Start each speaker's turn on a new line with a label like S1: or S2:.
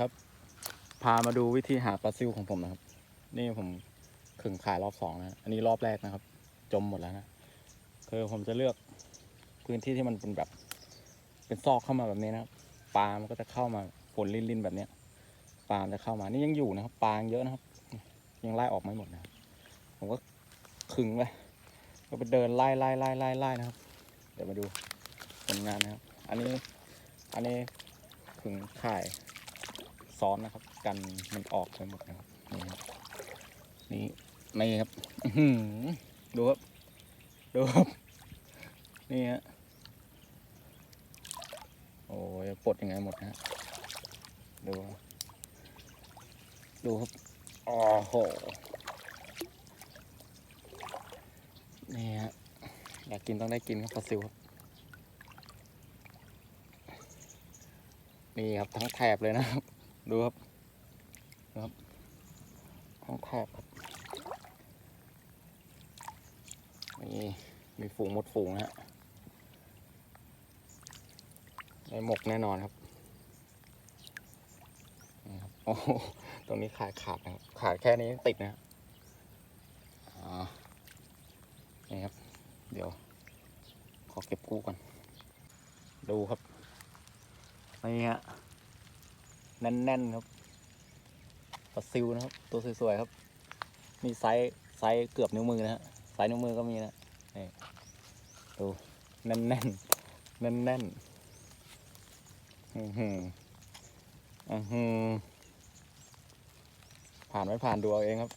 S1: ครับ พามาดูวิธีหาปลาซิวของผมนะครับ นี่ผมขึงขายรอบสองนะอันนี้รอบแรกนะครับ จมหมดแล้วนะคือผมจะเลือกพื้นที่ที่มันเป็นแบบ เป็นซอกเข้ามาแบบนี้นะครับปลามันก็จะเข้ามาฝนลินๆแบบเนี้ยปลาจะเข้ามานี่ยังอยู่นะครับปลาเยอะนะครับ ยังไล่ออกไม่หมดนะผมก็ขึงไปก็ไปเดินไล่ไล่ไล่ไล่ไล่นะครับ เดี๋ยวมาดูผลงานนะครับ อันนี้อันนี้ขึงข่าย ซ้อนนะครับ กันมันออกไปหมดนะครับนี่นี่ครับอืดูครับดูครับนี่ฮะโอ้ยปลดยังไงหมดนะฮะดู ดูครับโอ้โหนี่ฮะอยากกินต้องได้กินครับปลาซิวครับนี่ครับทั้งแถบเลยนะครับ ดูครับครับทั้งแถบครับมีมีฝูงหมดฝูงนะฮะได้หมกแน่นอนครับนี่ครับโอ้โหตรงนี้ขาดขาดนะครับ ขาดแค่นี้ติดนะฮะอ๋อนี่ครับ เดี๋ยว ขอเก็บกู้ก่อน ดูครับ นี่ฮะ แน่นๆครับปลาซิวนะครับ ตัวสวยๆครับ มีไซส์ไซส์เกือบนิ้วมือนะฮะไซส์นิ้วมือก็มีนะนี่ดูแน่นๆแน่นๆอือหืออือหือผ่านไม่ผ่านดูเอาเองครับ